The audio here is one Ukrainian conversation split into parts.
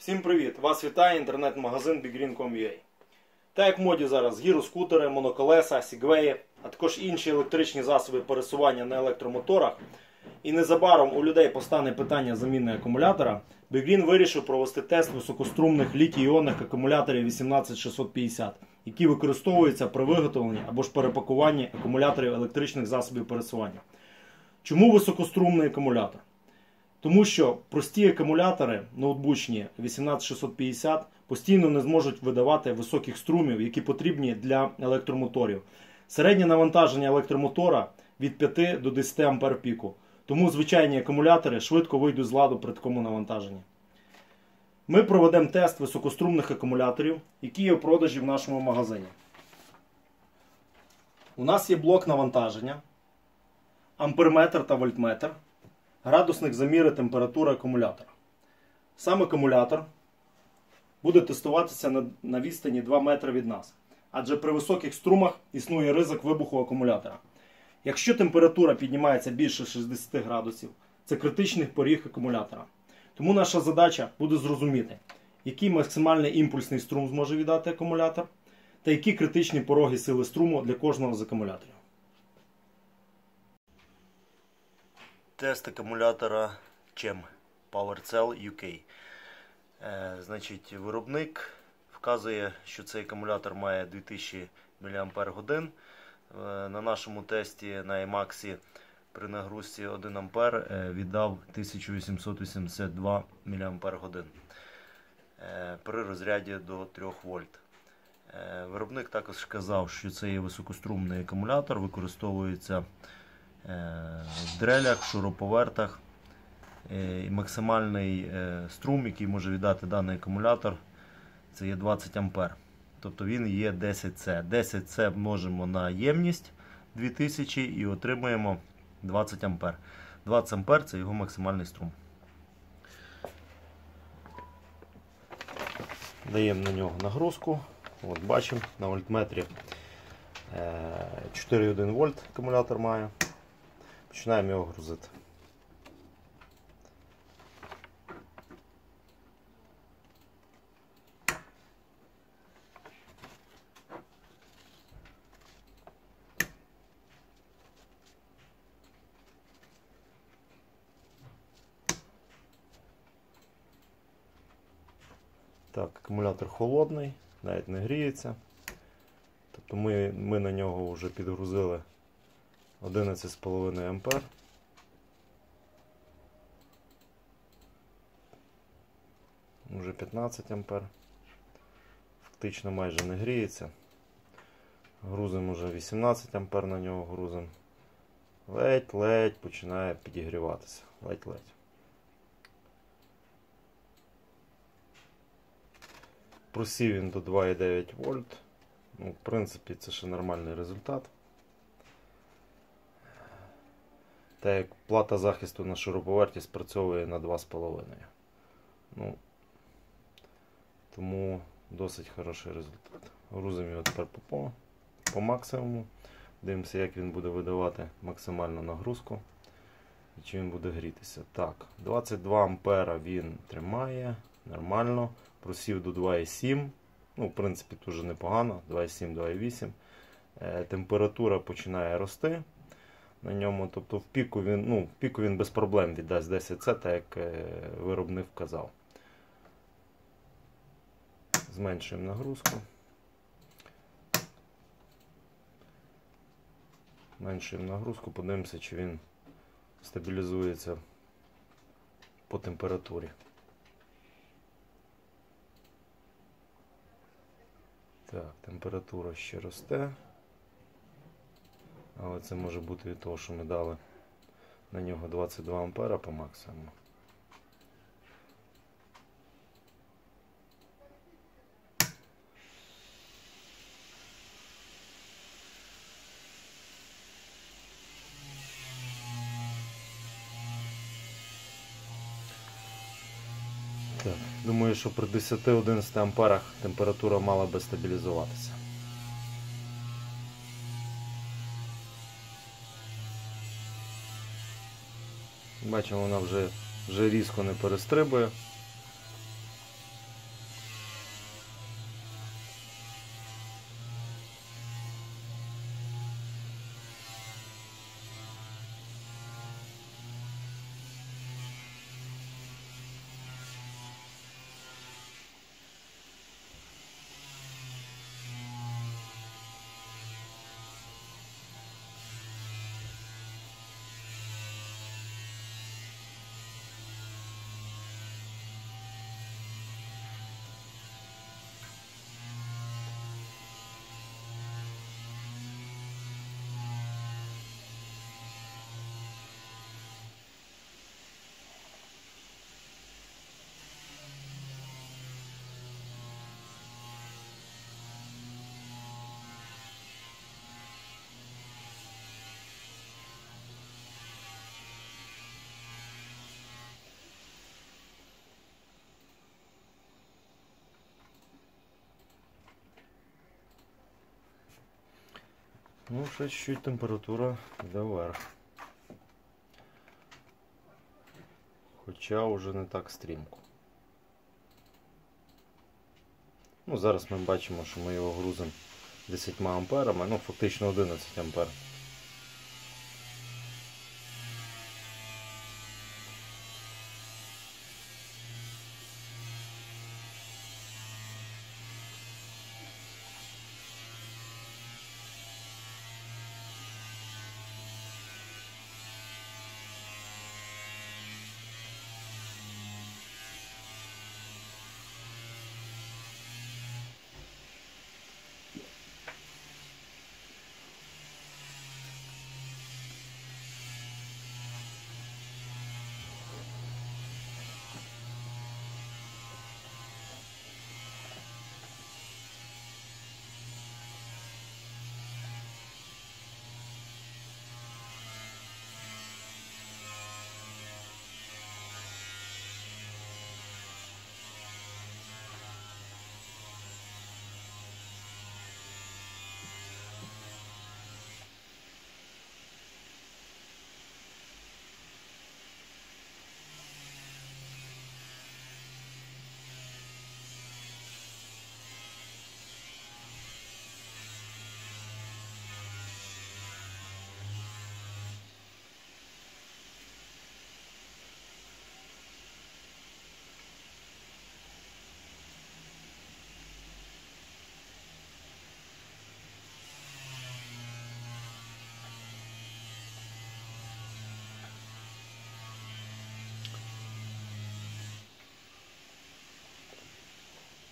Всім привіт! Вас вітає інтернет-магазин BigGreen.com.ua. Так як в моді зараз гіроскутери, моноколеса, сігвеї, а також інші електричні засоби пересування на електромоторах. І незабаром у людей постане питання заміни акумулятора, BigGreen вирішив провести тест високострумних літій-іонних акумуляторів 18650, які використовуються при виготовленні або ж перепакуванні акумуляторів електричних засобів пересування. Чому високострумний акумулятор? Тому що прості акумулятори ноутбучні 18650 постійно не зможуть видавати високих струмів, які потрібні для електромоторів. Середнє навантаження електромотора від 5 до 10 ампер піку. Тому звичайні акумулятори швидко вийдуть з ладу при такому навантаженні. Ми проведемо тест високострумних акумуляторів, які є в продажі в нашому магазині. У нас є блок навантаження, амперметр та вольтметр градусник заміри температури акумулятора. Сам акумулятор буде тестуватися на, на відстані 2 метри від нас, адже при високих струмах існує ризик вибуху акумулятора. Якщо температура піднімається більше 60 градусів, це критичний поріг акумулятора. Тому наша задача буде зрозуміти, який максимальний імпульсний струм зможе віддати акумулятор, та які критичні пороги сили струму для кожного з акумуляторів. Тест акумулятора CHEM PowerCell UK. Е, значить, Виробник вказує, що цей акумулятор має 2000 мАч. Е, на нашому тесті на Emax при нагрузці 1 А е, віддав 1882 мАч при розряді до 3 вольт. Е, виробник також сказав, що це є високострумний акумулятор, використовується. Е, в дрелях, шуруповертах. Е, і Максимальний е, струм, який може віддати даний акумулятор, це є 20 А. Тобто він є 10С. 10С множимо на ємність 2000 і отримуємо 20 А. 20 А це його максимальний струм. Даємо на нього нагрузку. От Бачимо на вольтметрі 4,1 вольт акумулятор має. Починаємо його грузити. Так, акумулятор холодний, навіть не гріється. Тобто ми, ми на нього вже підгрузили 11,5 ампер. Уже 15 ампер. Фактично майже не гріється. Грузимо вже 18 ампер на нього грузимо. Ледь-ледь починає підігріватися. Ледь-ледь. Просів він до 2,9 вольт. Ну, В принципі, це ще нормальний результат. Так як плата захисту на шуруповерті спрацьовує на 2,5. Ну, Тому досить хороший результат. Грузимо його тепер по, по максимуму. Дивимося, як він буде видавати максимальну нагрузку і чи він буде грітися. Так, 22 ампера він тримає нормально. Просів до 2,7. Ну, В принципі, дуже непогано. 2,7-2,8. Е, температура починає рости на ньому. Тобто в піку він ну, в піку він без проблем віддасть 10 це, так як е, виробник вказав. Зменшуємо нагрузку. Зменшуємо нагрузку, подивимося, чи він стабілізується по температурі. Так, температура ще росте. Це може бути від того, що ми дали на нього 22 ампера по максимуму. Так, Думаю, що при 10-11 амперах температура мала би стабілізуватися. Бачимо, вона вже вже різко не перестрибує. Ну, ще чуть температура йде вверх. Хоча вже не так стрімко. Ну, зараз ми бачимо, що ми його грузимо 10 амперами, ну фактично 11 ампер.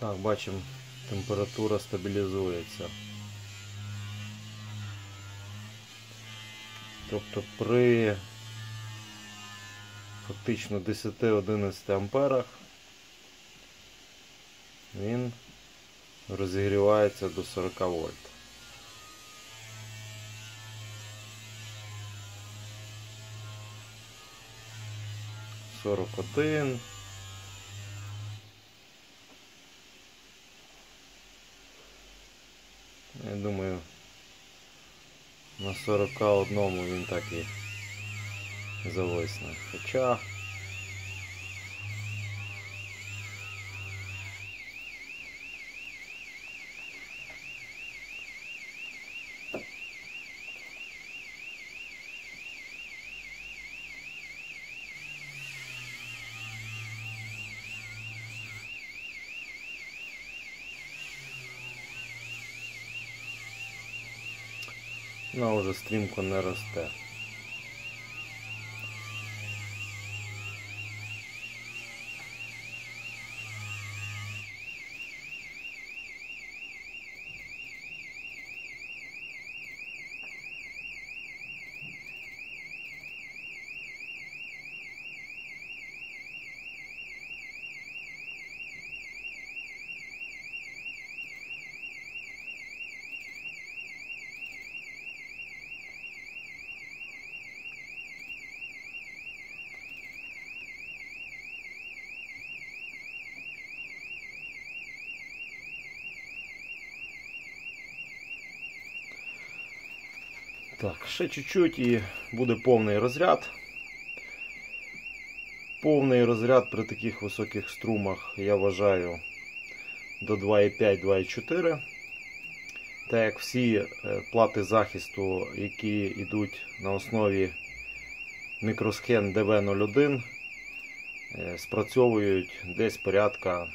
Так, бачимо, температура стабілізується. Тобто при фактично 10-11 амперах він розігрівається до 40 вольт. Сорок один. Я думаю, на 41 він так і зависне. Хоча вона вже стрімко не росте. Так, ще чуть-чуть і буде повний розряд. Повний розряд при таких високих струмах я вважаю до 2,5-2,4. Так як всі е, плати захисту, які йдуть на основі мікросхен DV01, е, спрацьовують десь порядка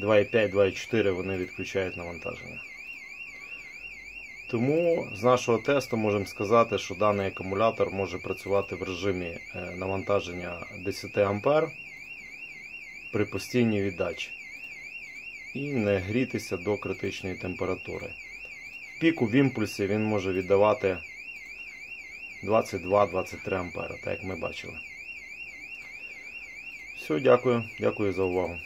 2,5-2,4 вони відключають навантаження. Тому з нашого тесту можемо сказати, що даний акумулятор може працювати в режимі е, навантаження 10 А при постійній віддачі і не грітися до критичної температури. В піку в імпульсі він може віддавати 22-23 А, так як ми бачили. Все, дякую, дякую за увагу.